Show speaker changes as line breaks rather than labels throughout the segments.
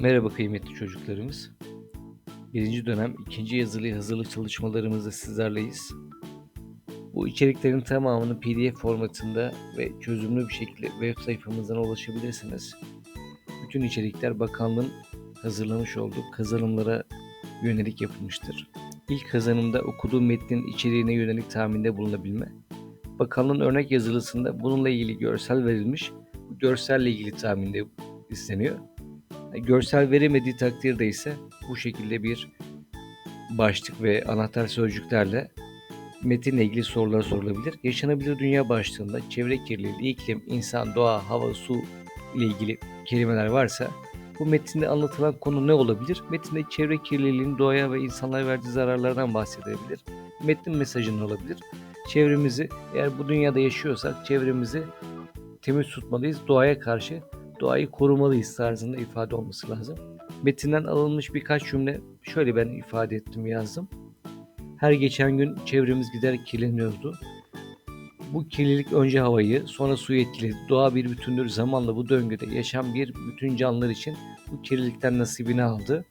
Merhaba kıymetli çocuklarımız. Birinci dönem ikinci yazılı hazırlık çalışmalarımızda sizlerleyiz. Bu içeriklerin tamamını PDF formatında ve çözümlü bir şekilde web sayfamızdan ulaşabilirsiniz. Bütün içerikler bakanlığın hazırlamış olduğu kazanımlara yönelik yapılmıştır. İlk kazanımda okuduğu metnin içeriğine yönelik tahminde bulunabilme. Bakanlığın örnek yazılısında bununla ilgili görsel verilmiş. Bu görselle ilgili tahminde isteniyor. Görsel veremediği takdirde ise bu şekilde bir başlık ve anahtar sözcüklerle metinle ilgili sorular sorulabilir. Yaşanabilir dünya başlığında çevre kirliliği, iklim, insan, doğa, hava, su ile ilgili kelimeler varsa bu metinde anlatılan konu ne olabilir? Metinde çevre kirliliğinin doğaya ve insanlara verdiği zararlardan bahsedebilir. Metnin mesajı ne olabilir? Çevremizi eğer bu dünyada yaşıyorsak çevremizi temiz tutmalıyız. Doğaya karşı doğayı korumalıyız tarzında ifade olması lazım. Metinden alınmış birkaç cümle şöyle ben ifade ettim yazdım. Her geçen gün çevremiz giderek kirleniyordu. Bu kirlilik önce havayı, sonra suyu etkiledi. Doğa bir bütündür. Zamanla bu döngüde yaşam bir bütün canlılar için bu kirlilikten nasibini aldı.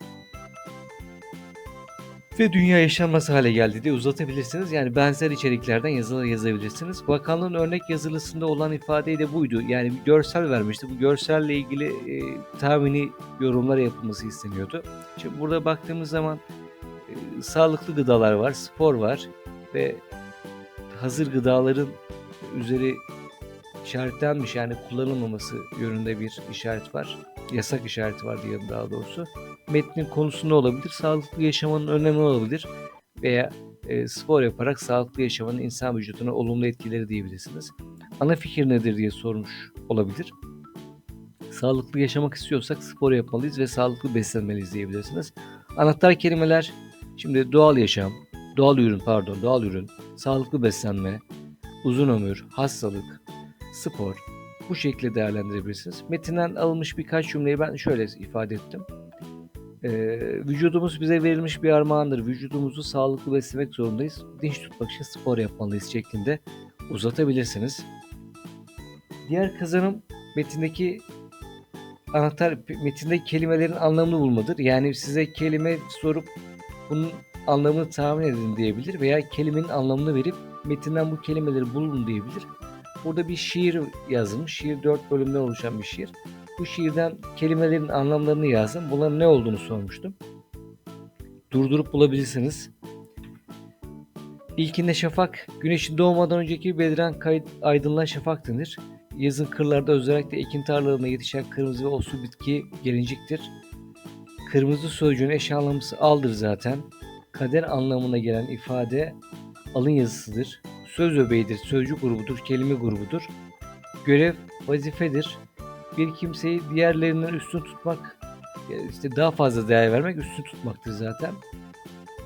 Ve dünya yaşanmaz hale geldi diye uzatabilirsiniz. Yani benzer içeriklerden yazılar yazabilirsiniz. Bakanlığın örnek yazılısında olan ifade de buydu. Yani bir görsel vermişti. Bu görselle ilgili e, tahmini yorumlar yapılması isteniyordu. Şimdi burada baktığımız zaman e, sağlıklı gıdalar var, spor var ve hazır gıdaların üzeri işaretlenmiş yani kullanılmaması yönünde bir işaret var. Yasak işareti var diyelim daha doğrusu. Metnin konusu ne olabilir? Sağlıklı yaşamanın önemi olabilir veya e, spor yaparak sağlıklı yaşamanın insan vücuduna olumlu etkileri diyebilirsiniz. Ana fikir nedir diye sormuş olabilir. Sağlıklı yaşamak istiyorsak spor yapmalıyız ve sağlıklı beslenmeliyiz diyebilirsiniz. Anahtar kelimeler şimdi doğal yaşam, doğal ürün pardon doğal ürün, sağlıklı beslenme, uzun ömür, hastalık, spor bu şekilde değerlendirebilirsiniz. Metinden alınmış birkaç cümleyi ben şöyle ifade ettim. Ee, vücudumuz bize verilmiş bir armağandır. Vücudumuzu sağlıklı beslemek zorundayız. Dinç tutmak için spor yapmalıyız şeklinde uzatabilirsiniz. Diğer kazanım metindeki anahtar metindeki kelimelerin anlamını bulmadır. Yani size kelime sorup bunun anlamını tahmin edin diyebilir veya kelimenin anlamını verip metinden bu kelimeleri bulun diyebilir. Burada bir şiir yazılmış. Şiir dört bölümden oluşan bir şiir. Bu şiirden kelimelerin anlamlarını yazdım. Bunların ne olduğunu sormuştum. Durdurup bulabilirsiniz. İlkinde şafak, güneşin doğmadan önceki beliren kayıt, aydınlığa şafak denir. Yazın kırlarda özellikle ekin tarlalarında yetişen kırmızı ve oslu bitki gelinciktir. Kırmızı sözcüğün eş anlamlısı aldır zaten. Kader anlamına gelen ifade alın yazısıdır. Söz öbeğidir, sözcük grubudur, kelime grubudur. Görev vazifedir. Bir kimseyi diğerlerinden üstün tutmak, işte daha fazla değer vermek üstün tutmaktır zaten.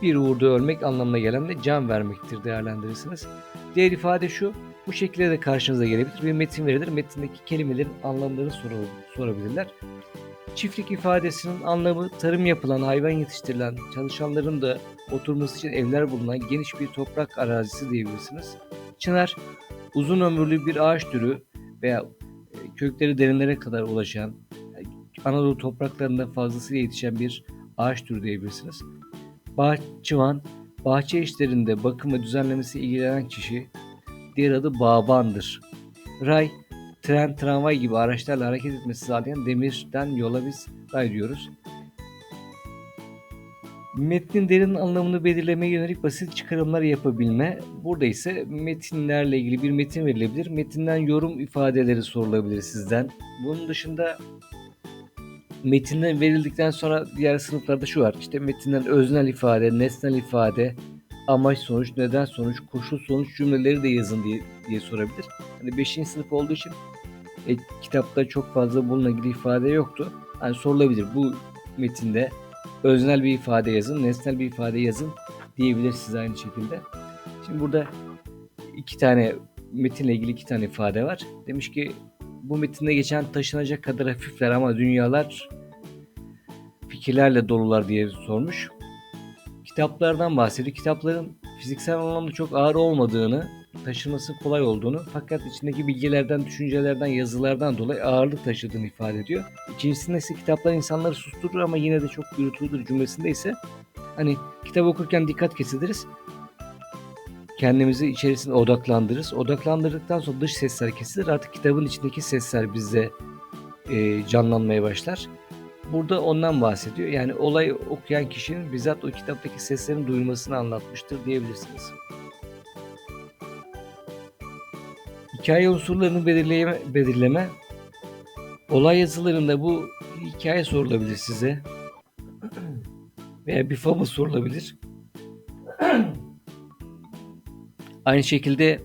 Bir uğurda ölmek anlamına gelen de can vermektir değerlendirirsiniz. Diğer ifade şu, bu şekilde de karşınıza gelebilir. Bir metin verilir, metindeki kelimelerin anlamlarını sorabilirler. Çiftlik ifadesinin anlamı tarım yapılan, hayvan yetiştirilen, çalışanların da oturması için evler bulunan geniş bir toprak arazisi diyebilirsiniz. Çınar, uzun ömürlü bir ağaç türü veya e, kökleri derinlere kadar ulaşan, e, Anadolu topraklarında fazlasıyla yetişen bir ağaç türü diyebilirsiniz. Bahçıvan, bahçe işlerinde bakım ve düzenlemesi ilgilenen kişi, diğer adı bağbandır. Ray, tren, tramvay gibi araçlarla hareket etmesi sağlayan demirden yola biz ray diyoruz. Metnin derin anlamını belirlemeye yönelik basit çıkarımlar yapabilme. Burada ise metinlerle ilgili bir metin verilebilir. Metinden yorum ifadeleri sorulabilir sizden. Bunun dışında metinden verildikten sonra diğer sınıflarda şu var. İşte metinden öznel ifade, nesnel ifade, amaç sonuç, neden sonuç, koşul sonuç cümleleri de yazın diye, diye sorabilir. Hani 5. sınıf olduğu için e, kitapta çok fazla bununla ilgili ifade yoktu. Hani sorulabilir. Bu metinde öznel bir ifade yazın, nesnel bir ifade yazın diyebilir size aynı şekilde. Şimdi burada iki tane metinle ilgili iki tane ifade var. Demiş ki bu metinde geçen taşınacak kadar hafifler ama dünyalar fikirlerle dolular diye sormuş. Kitaplardan bahsediyor. Kitapların fiziksel anlamda çok ağır olmadığını, taşıması kolay olduğunu fakat içindeki bilgilerden, düşüncelerden, yazılardan dolayı ağırlık taşıdığını ifade ediyor. İkincisinde ise kitaplar insanları susturur ama yine de çok yürütülür cümlesinde ise hani kitap okurken dikkat kesiliriz. Kendimizi içerisine odaklandırırız. Odaklandırdıktan sonra dış sesler kesilir. Artık kitabın içindeki sesler bizde e, canlanmaya başlar. Burada ondan bahsediyor. Yani olay okuyan kişinin bizzat o kitaptaki seslerin duyulmasını anlatmıştır diyebilirsiniz. Hikaye unsurlarını belirleme, belirleme. Olay yazılarında bu hikaye sorulabilir size. Veya bir fable sorulabilir. Aynı şekilde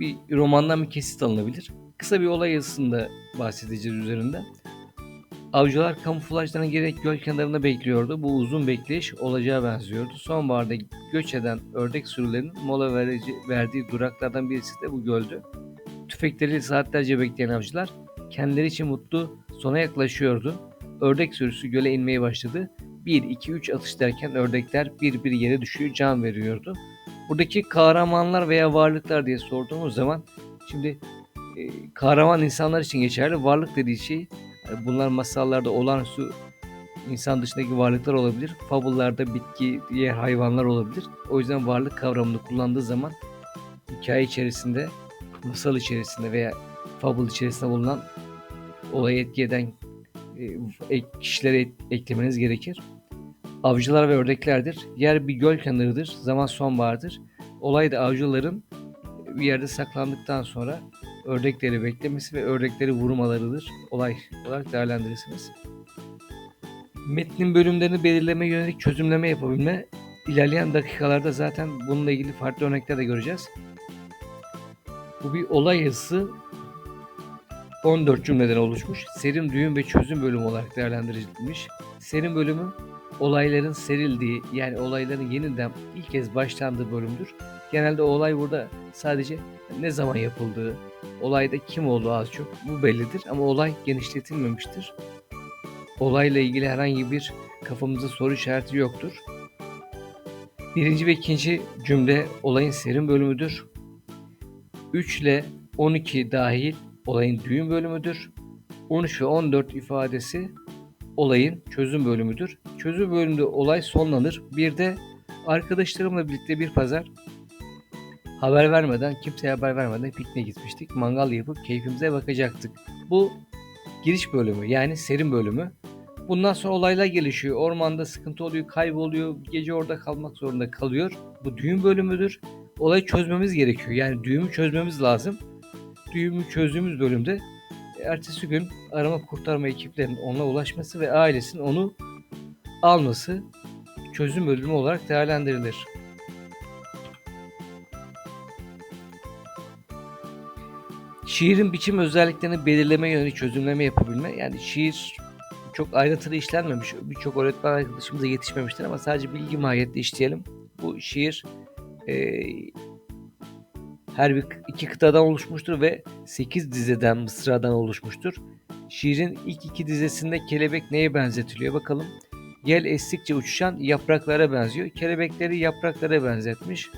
bir romandan bir kesit alınabilir. Kısa bir olay yazısında bahsedeceğiz üzerinde. Avcılar kamuflajlarına gerek göl kenarında bekliyordu. Bu uzun bekleyiş olacağı benziyordu. Sonbaharda göç eden ördek sürülerinin mola verici, verdiği duraklardan birisi de bu göldü. Tüfekleriyle saatlerce bekleyen avcılar kendileri için mutlu sona yaklaşıyordu. Ördek sürüsü göle inmeye başladı. 1, 2, 3 atış derken ördekler bir bir yere düşüyor, can veriyordu. Buradaki kahramanlar veya varlıklar diye sorduğumuz zaman şimdi e, kahraman insanlar için geçerli. Varlık dediği şey bunlar masallarda olağanüstü insan dışındaki varlıklar olabilir. Fabullarda bitki, diğer hayvanlar olabilir. O yüzden varlık kavramını kullandığı zaman hikaye içerisinde, masal içerisinde veya fabul içerisinde bulunan olayı etki eden e, kişilere eklemeniz gerekir. Avcılar ve ördeklerdir. Yer bir göl kenarıdır. Zaman sonbahardır. Olay da avcıların bir yerde saklandıktan sonra ördekleri beklemesi ve ördekleri vurmalarıdır. Olay olarak değerlendirirsiniz. Metnin bölümlerini belirleme yönelik çözümleme yapabilme. İlerleyen dakikalarda zaten bununla ilgili farklı örnekler de göreceğiz. Bu bir olay yazısı 14 cümleden oluşmuş. Serim, düğüm ve çözüm bölümü olarak değerlendirilmiş. Serim bölümü olayların serildiği yani olayların yeniden ilk kez başlandığı bölümdür. Genelde olay burada sadece ne zaman yapıldığı, olayda kim olduğu az çok bu bellidir ama olay genişletilmemiştir. Olayla ilgili herhangi bir kafamızda soru işareti yoktur. Birinci ve ikinci cümle olayın serim bölümüdür. 3 ile 12 dahil olayın düğüm bölümüdür. 13 ve 14 ifadesi olayın çözüm bölümüdür. Çözüm bölümünde olay sonlanır. Bir de arkadaşlarımla birlikte bir pazar haber vermeden, kimseye haber vermeden pikniğe gitmiştik. Mangal yapıp keyfimize bakacaktık. Bu giriş bölümü yani serin bölümü. Bundan sonra olaylar gelişiyor. Ormanda sıkıntı oluyor, kayboluyor. Gece orada kalmak zorunda kalıyor. Bu düğüm bölümüdür. Olayı çözmemiz gerekiyor. Yani düğümü çözmemiz lazım. Düğümü çözdüğümüz bölümde ertesi gün arama kurtarma ekiplerinin ona ulaşması ve ailesinin onu alması çözüm bölümü olarak değerlendirilir. Şiirin biçim özelliklerini belirleme yönelik çözümleme yapabilme. Yani şiir çok ayrıntılı işlenmemiş. Birçok öğretmen arkadaşımıza yetişmemiştir ama sadece bilgi mahiyetli işleyelim. Bu şiir her bir iki kıtadan oluşmuştur ve 8 dizeden, mısradan oluşmuştur. Şiirin ilk iki dizesinde kelebek neye benzetiliyor bakalım. Yel estikçe uçuşan yapraklara benziyor. Kelebekleri yapraklara benzetmiş.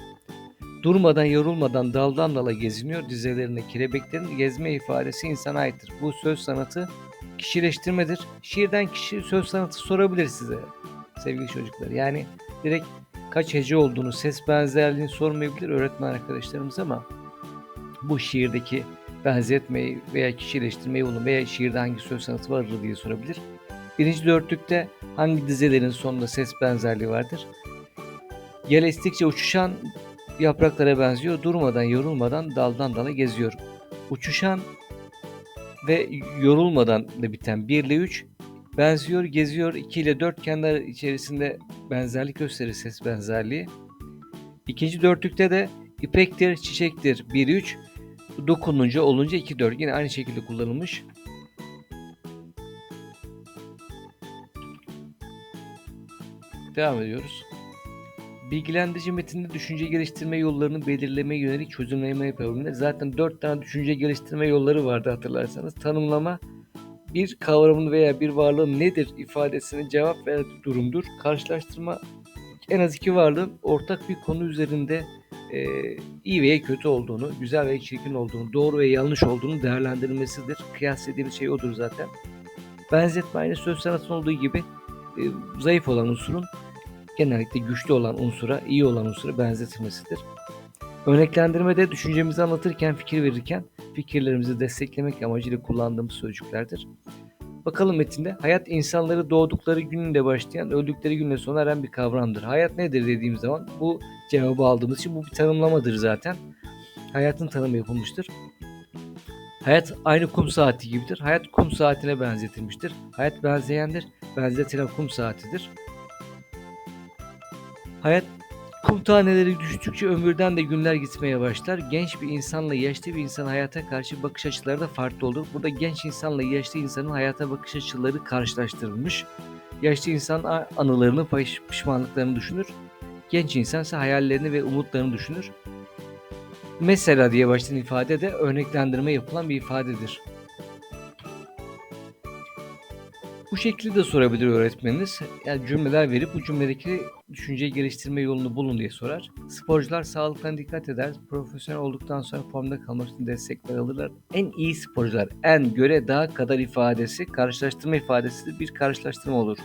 Durmadan yorulmadan daldan dala geziniyor dizelerinde kelebeklerin gezme ifadesi insana aittir. Bu söz sanatı kişileştirmedir. Şiirden kişi söz sanatı sorabilir size sevgili çocuklar. Yani direkt kaç hece olduğunu, ses benzerliğini sormayabilir öğretmen arkadaşlarımız ama bu şiirdeki benzetmeyi veya kişileştirmeyi bulun veya şiirde hangi söz sanatı vardır diye sorabilir. Birinci dörtlükte hangi dizelerin sonunda ses benzerliği vardır? Yel estikçe uçuşan yapraklara benziyor. Durmadan, yorulmadan daldan dala geziyor. Uçuşan ve yorulmadan da biten 1 ile 3 benziyor, geziyor. 2 ile 4 kendi içerisinde benzerlik gösterir ses benzerliği. İkinci dörtlükte de ipektir, çiçektir 1 3 dokununca olunca 2 4 yine aynı şekilde kullanılmış. Devam ediyoruz. Bilgilendirici metinde düşünce geliştirme yollarını belirleme yönelik çözümleme yapabilme. Zaten 4 tane düşünce geliştirme yolları vardı hatırlarsanız. Tanımlama, bir kavramın veya bir varlığın nedir ifadesine cevap veren durumdur. Karşılaştırma en az iki varlığın ortak bir konu üzerinde e, iyi veya kötü olduğunu, güzel veya çirkin olduğunu, doğru ve yanlış olduğunu değerlendirilmesidir. Kıyas dediğimiz şey odur zaten. Benzetme aynı söz sanatının olduğu gibi e, zayıf olan unsurun genellikle güçlü olan unsura, iyi olan unsura benzetilmesidir. Örneklendirmede düşüncemizi anlatırken, fikir verirken fikirlerimizi desteklemek amacıyla kullandığımız sözcüklerdir. Bakalım metinde. Hayat insanları doğdukları gününde başlayan, öldükleri günle sona eren bir kavramdır. Hayat nedir dediğim zaman bu cevabı aldığımız için bu bir tanımlamadır zaten. Hayatın tanımı yapılmıştır. Hayat aynı kum saati gibidir. Hayat kum saatine benzetilmiştir. Hayat benzeyendir. Benzetilen kum saatidir. Hayat kum taneleri düştükçe ömürden de günler gitmeye başlar. Genç bir insanla yaşlı bir insan hayata karşı bakış açıları da farklı olur. Burada genç insanla yaşlı insanın hayata bakış açıları karşılaştırılmış. Yaşlı insan anılarını, piş- pişmanlıklarını düşünür. Genç insan ise hayallerini ve umutlarını düşünür. Mesela diye başlayan ifade de örneklendirme yapılan bir ifadedir. Şekilde de sorabilir öğretmeniniz. Yani cümleler verip bu cümledeki düşünceyi geliştirme yolunu bulun diye sorar. Sporcular sağlıklarına dikkat eder. Profesyonel olduktan sonra formda kalmak için destekler alırlar. En iyi sporcular, en göre daha kadar ifadesi, karşılaştırma ifadesi de bir karşılaştırma olur.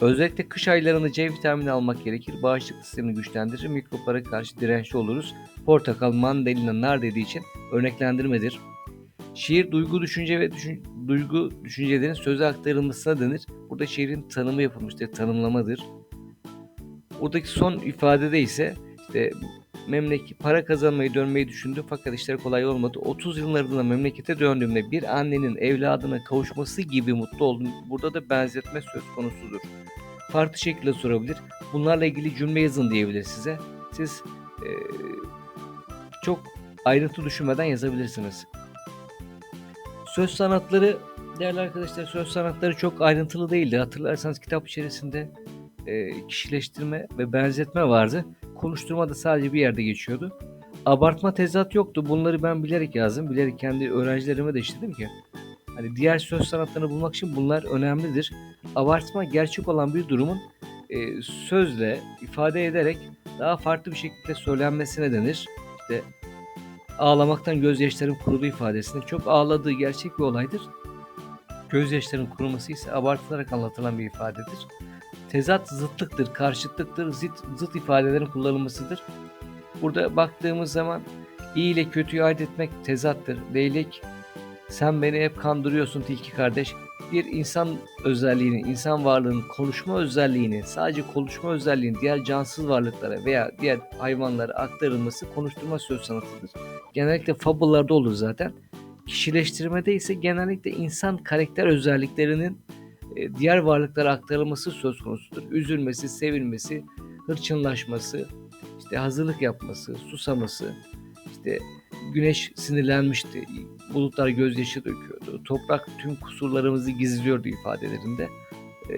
Özellikle kış aylarında C vitamini almak gerekir. Bağışıklık sistemini güçlendirir. Mikroplara karşı dirençli oluruz. Portakal, mandalina, nar dediği için örneklendirmedir. Şiir duygu, düşünce ve düşün, duygu düşüncelerin söze aktarılmasına denir. Burada şiirin tanımı yapılmıştır, tanımlamadır. Buradaki son ifadede ise işte memleket para kazanmayı dönmeyi düşündü fakat işler kolay olmadı. 30 yıllarında memlekete döndüğümde bir annenin evladına kavuşması gibi mutlu oldum. Burada da benzetme söz konusudur. Farklı şekilde sorabilir. Bunlarla ilgili cümle yazın diyebilir size. Siz eee, çok ayrıntı düşünmeden yazabilirsiniz. Söz sanatları değerli arkadaşlar söz sanatları çok ayrıntılı değildi. Hatırlarsanız kitap içerisinde e, kişileştirme ve benzetme vardı. Konuşturma da sadece bir yerde geçiyordu. Abartma tezat yoktu. Bunları ben bilerek yazdım. Bilerek kendi öğrencilerime de işledim ki. Hani diğer söz sanatlarını bulmak için bunlar önemlidir. Abartma gerçek olan bir durumun e, sözle ifade ederek daha farklı bir şekilde söylenmesine denir. İşte ağlamaktan gözyaşlarım kurudu ifadesinde çok ağladığı gerçek bir olaydır. Gözyaşların kuruması ise abartılarak anlatılan bir ifadedir. Tezat zıtlıktır, karşıtlıktır, zıt, zıt ifadelerin kullanılmasıdır. Burada baktığımız zaman iyi ile kötüyü ayırt etmek tezattır. Leylek sen beni hep kandırıyorsun tilki kardeş. Bir insan özelliğini, insan varlığının konuşma özelliğini, sadece konuşma özelliğini diğer cansız varlıklara veya diğer hayvanlara aktarılması konuşturma söz sanatıdır. Genellikle fabullarda olur zaten. Kişileştirmede ise genellikle insan karakter özelliklerinin e, diğer varlıklara aktarılması söz konusudur. Üzülmesi, sevilmesi, hırçınlaşması, işte hazırlık yapması, susaması, işte güneş sinirlenmişti, bulutlar gözyaşı döküyordu, toprak tüm kusurlarımızı gizliyordu ifadelerinde e,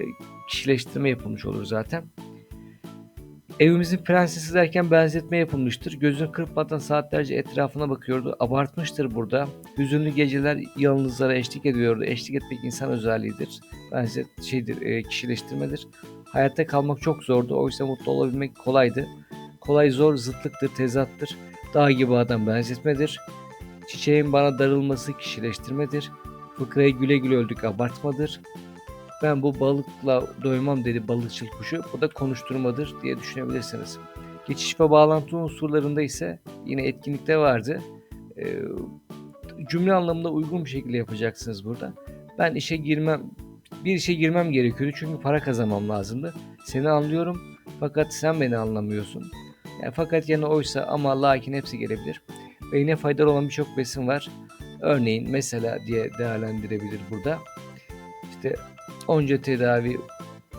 kişileştirme yapılmış olur zaten. Evimizin prensesi derken benzetme yapılmıştır. Gözünü kırpmadan saatlerce etrafına bakıyordu. Abartmıştır burada. Hüzünlü geceler yalnızlara eşlik ediyordu. Eşlik etmek insan özelliğidir. Benzet şeydir, e, kişileştirmedir. Hayatta kalmak çok zordu. Oysa mutlu olabilmek kolaydı. Kolay zor zıtlıktır, tezattır. Dağ gibi adam benzetmedir. Çiçeğin bana darılması kişileştirmedir. Fıkraya güle güle öldük abartmadır. Ben bu balıkla doymam dedi balıkçıl kuşu. Bu da konuşturmadır diye düşünebilirsiniz. Geçiş ve bağlantı unsurlarında ise yine etkinlikte vardı. Ee, cümle anlamında uygun bir şekilde yapacaksınız burada. Ben işe girmem, bir işe girmem gerekiyordu çünkü para kazanmam lazımdı. Seni anlıyorum fakat sen beni anlamıyorsun. Yani fakat yani oysa ama lakin hepsi gelebilir. Ve yine faydalı olan birçok besin var. Örneğin mesela diye değerlendirebilir burada. İşte onca tedavi,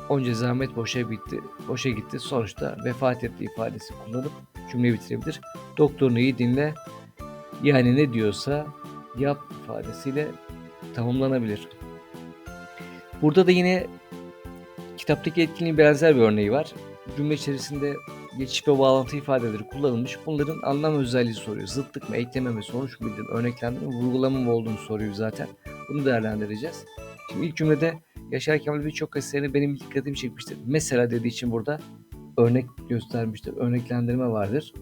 onca zahmet boşa bitti, boşa gitti. Sonuçta vefat etti ifadesi kullanıp cümleyi bitirebilir. Doktorunu iyi dinle. Yani ne diyorsa yap ifadesiyle tamamlanabilir. Burada da yine kitaptaki etkinliğin benzer bir örneği var. Cümle içerisinde geçiş ve bağlantı ifadeleri kullanılmış. Bunların anlam özelliği soruyor. Zıtlık mı, ekleme mi, sonuç mu bildirim, örneklendirme mi, vurgulama mı olduğunu soruyor zaten. Bunu değerlendireceğiz. Şimdi ilk cümlede Yaşar Kemal birçok eserini benim dikkatimi çekmiştir. Mesela dediği için burada örnek göstermiştir. Örneklendirme vardır.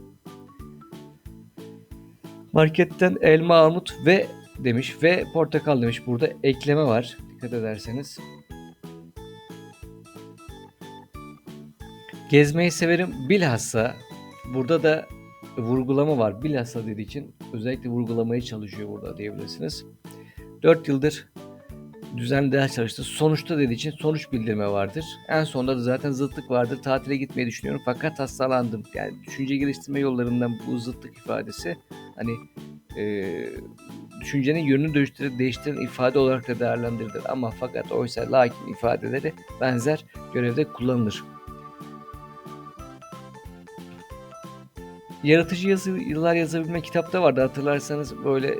Marketten elma, armut ve demiş ve portakal demiş. Burada ekleme var. Dikkat ederseniz. Gezmeyi severim. Bilhassa burada da vurgulama var. Bilhassa dediği için özellikle vurgulamaya çalışıyor burada diyebilirsiniz. 4 yıldır düzenli ders çalıştı. Sonuçta dediği için sonuç bildirme vardır. En sonunda da zaten zıtlık vardır. Tatile gitmeyi düşünüyorum fakat hastalandım. Yani düşünce geliştirme yollarından bu zıtlık ifadesi hani e, düşüncenin yönünü değiştiren, değiştiren ifade olarak da değerlendirilir. Ama fakat oysa lakin ifadeleri benzer görevde kullanılır. Yaratıcı yazı, yıllar yazabilme kitapta vardı hatırlarsanız böyle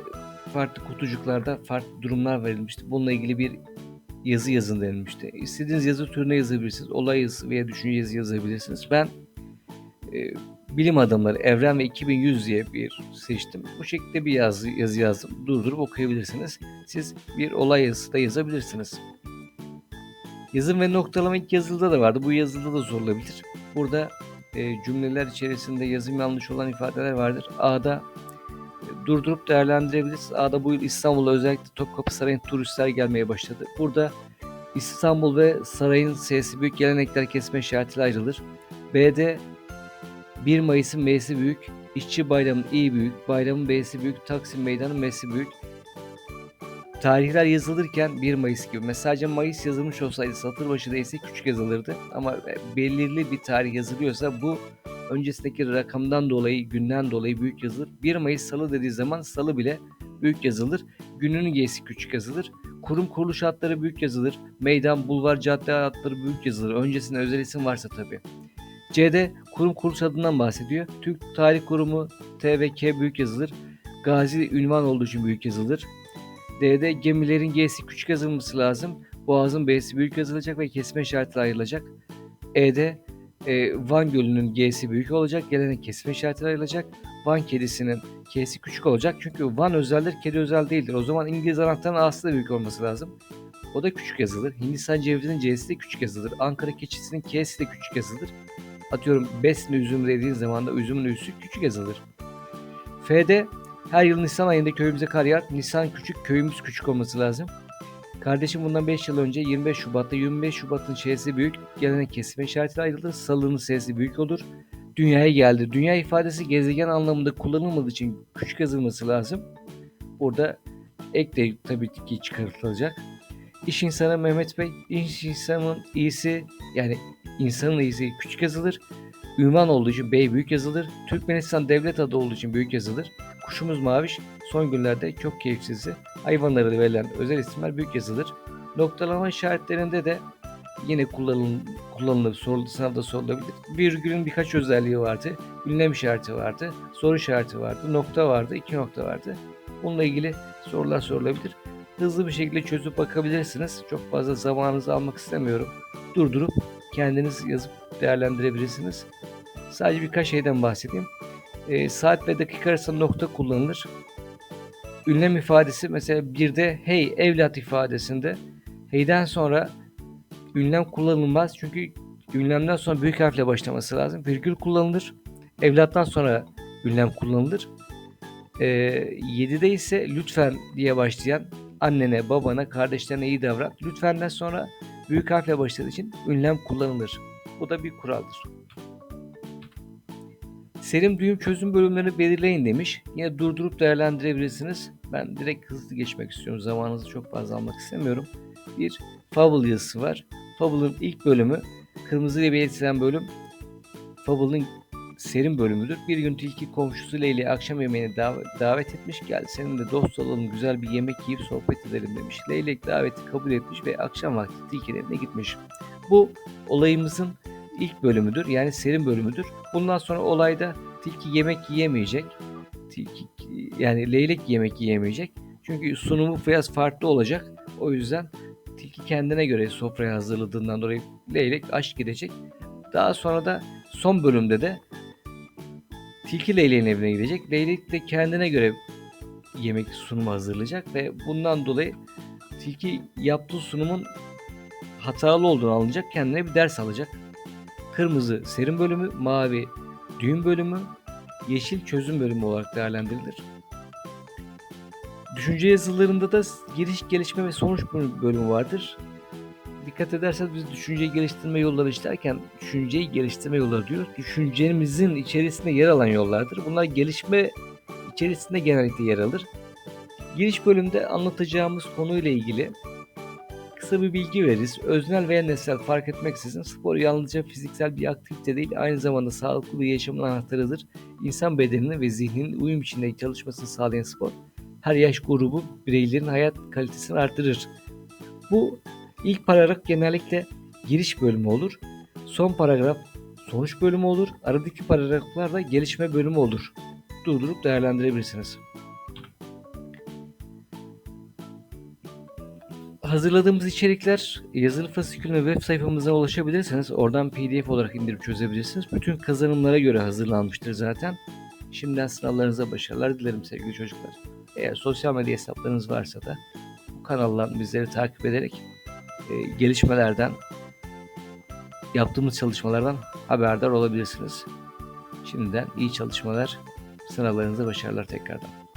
farklı kutucuklarda farklı durumlar verilmişti. Bununla ilgili bir yazı yazın denilmişti. İstediğiniz yazı türüne yazabilirsiniz. Olay yazısı veya düşünce yazı yazabilirsiniz. Ben e, bilim adamları Evren ve 2100 diye bir seçtim. Bu şekilde bir yazı, yazı yazdım. Durdurup okuyabilirsiniz. Siz bir olay yazısı da yazabilirsiniz. Yazım ve noktalama ilk yazılıda da vardı. Bu yazılıda da zorlanabilir. Burada e, cümleler içerisinde yazım yanlış olan ifadeler vardır. A'da e, durdurup değerlendirebiliriz. A'da bu yıl İstanbul'a özellikle Topkapı Sarayı'na turistler gelmeye başladı. Burada İstanbul ve sarayın sesi büyük gelenekler kesme işaretiyle ayrılır. B'de 1 Mayıs'ın M'si büyük, İşçi Bayramı'nın İ büyük, Bayramın B'si büyük, Taksim Meydanı'nın M'si büyük. Tarihler yazılırken 1 Mayıs gibi. Mesela Mayıs yazılmış olsaydı satır başı ise küçük yazılırdı. Ama belirli bir tarih yazılıyorsa bu öncesindeki rakamdan dolayı, günden dolayı büyük yazılır. 1 Mayıs Salı dediği zaman Salı bile büyük yazılır. Gününün G'si küçük yazılır. Kurum kuruluş adları büyük yazılır. Meydan, bulvar, cadde adları büyük yazılır. Öncesinde özel isim varsa tabii. C'de kurum kuruluş adından bahsediyor. Türk Tarih Kurumu T ve K büyük yazılır. Gazi ünvan olduğu için büyük yazılır. D'de gemilerin G'si küçük yazılması lazım. Boğazın B'si büyük yazılacak ve kesme işaretiyle ayrılacak. E'de e, Van Gölü'nün G'si büyük olacak. Gelenek kesme işaretiyle ayrılacak. Van kedisinin K'si küçük olacak. Çünkü Van özeldir, kedi özel değildir. O zaman İngiliz anahtarın A'sı da büyük olması lazım. O da küçük yazılır. Hindistan cevizinin C'si de küçük yazılır. Ankara keçisinin K'si de küçük yazılır. Atıyorum Besni üzüm dediğin zaman da üzümün üssü küçük yazılır. F'de her yıl Nisan ayında köyümüze kar yağar. Nisan küçük, köyümüz küçük olması lazım. Kardeşim bundan 5 yıl önce 25 Şubat'ta 25 Şubat'ın Ş'si büyük, gelenek kesme işaretiyle ayrılır. Salı'nın S'si büyük olur. Dünyaya geldi. Dünya ifadesi gezegen anlamında kullanılmadığı için küçük yazılması lazım. Burada ek de tabii ki çıkartılacak. İş insanı Mehmet Bey, iş insanının iyisi yani insanın iyisi küçük yazılır. Ünvan olduğu için Bey büyük yazılır. Türkmenistan devlet adı olduğu için büyük yazılır. Kuşumuz maviş son günlerde çok keyifsizi. Hayvanlara verilen özel isimler büyük yazılır. Noktalama işaretlerinde de yine kullanıl kullanılır, soruldu, sınavda sorulabilir. Virgülün birkaç özelliği vardı. Ünlem işareti vardı, soru işareti vardı, nokta vardı, iki nokta vardı. Bununla ilgili sorular sorulabilir. Hızlı bir şekilde çözüp bakabilirsiniz. Çok fazla zamanınızı almak istemiyorum. Durdurup kendiniz yazıp değerlendirebilirsiniz. Sadece birkaç şeyden bahsedeyim. E, saat ve dakika arasında nokta kullanılır. Ünlem ifadesi mesela bir de hey evlat ifadesinde heyden sonra ünlem kullanılmaz. Çünkü ünlemden sonra büyük harfle başlaması lazım. Virgül kullanılır. Evlattan sonra ünlem kullanılır. E, 7'de ise lütfen diye başlayan annene, babana, kardeşlerine iyi davran. Lütfenden sonra büyük harfle başladığı için ünlem kullanılır. Bu da bir kuraldır. Serim düğüm çözüm bölümlerini belirleyin demiş. Yine durdurup değerlendirebilirsiniz. Ben direkt hızlı geçmek istiyorum. Zamanınızı çok fazla almak istemiyorum. Bir Fable yazısı var. Fable'ın ilk bölümü kırmızı ile belirtilen bölüm Fable'ın serin bölümüdür. Bir gün tilki komşusu Leyli akşam yemeğine davet, etmiş. Geldi seninle dost olalım güzel bir yemek yiyip sohbet edelim demiş. Leylek daveti kabul etmiş ve akşam vakti tilkinin evine gitmiş. Bu olayımızın ilk bölümüdür. Yani serin bölümüdür. Bundan sonra olayda tilki yemek yiyemeyecek. Tilki, yani leylek yemek yiyemeyecek. Çünkü sunumu biraz farklı olacak. O yüzden tilki kendine göre sofraya hazırladığından dolayı leylek aç gidecek. Daha sonra da son bölümde de tilki leyleğin evine gidecek. Leylek de kendine göre yemek sunumu hazırlayacak ve bundan dolayı tilki yaptığı sunumun hatalı olduğunu alınacak. Kendine bir ders alacak. Kırmızı serim bölümü, mavi düğüm bölümü, yeşil çözüm bölümü olarak değerlendirilir. Düşünce yazılarında da giriş, gelişme ve sonuç bölümü vardır. Dikkat ederseniz biz düşünceyi geliştirme yolları işlerken düşünceyi geliştirme yolları diyoruz. Düşüncemizin içerisinde yer alan yollardır. Bunlar gelişme içerisinde genellikle yer alır. Giriş bölümde anlatacağımız konuyla ilgili kısa bir bilgi veririz. Öznel veya nesnel fark etmeksizin spor yalnızca fiziksel bir aktivite değil, aynı zamanda sağlıklı bir yaşamın anahtarıdır. İnsan bedeninin ve zihninin uyum içinde çalışmasını sağlayan spor, her yaş grubu bireylerin hayat kalitesini artırır. Bu ilk paragraf genellikle giriş bölümü olur. Son paragraf sonuç bölümü olur. Aradaki paragraflar da gelişme bölümü olur. Durdurup değerlendirebilirsiniz. Hazırladığımız içerikler yazılı fasikülüne web sayfamıza ulaşabilirsiniz. Oradan pdf olarak indirip çözebilirsiniz. Bütün kazanımlara göre hazırlanmıştır zaten. Şimdiden sınavlarınıza başarılar dilerim sevgili çocuklar. Eğer sosyal medya hesaplarınız varsa da bu kanaldan bizleri takip ederek e, gelişmelerden, yaptığımız çalışmalardan haberdar olabilirsiniz. Şimdiden iyi çalışmalar, sınavlarınıza başarılar tekrardan.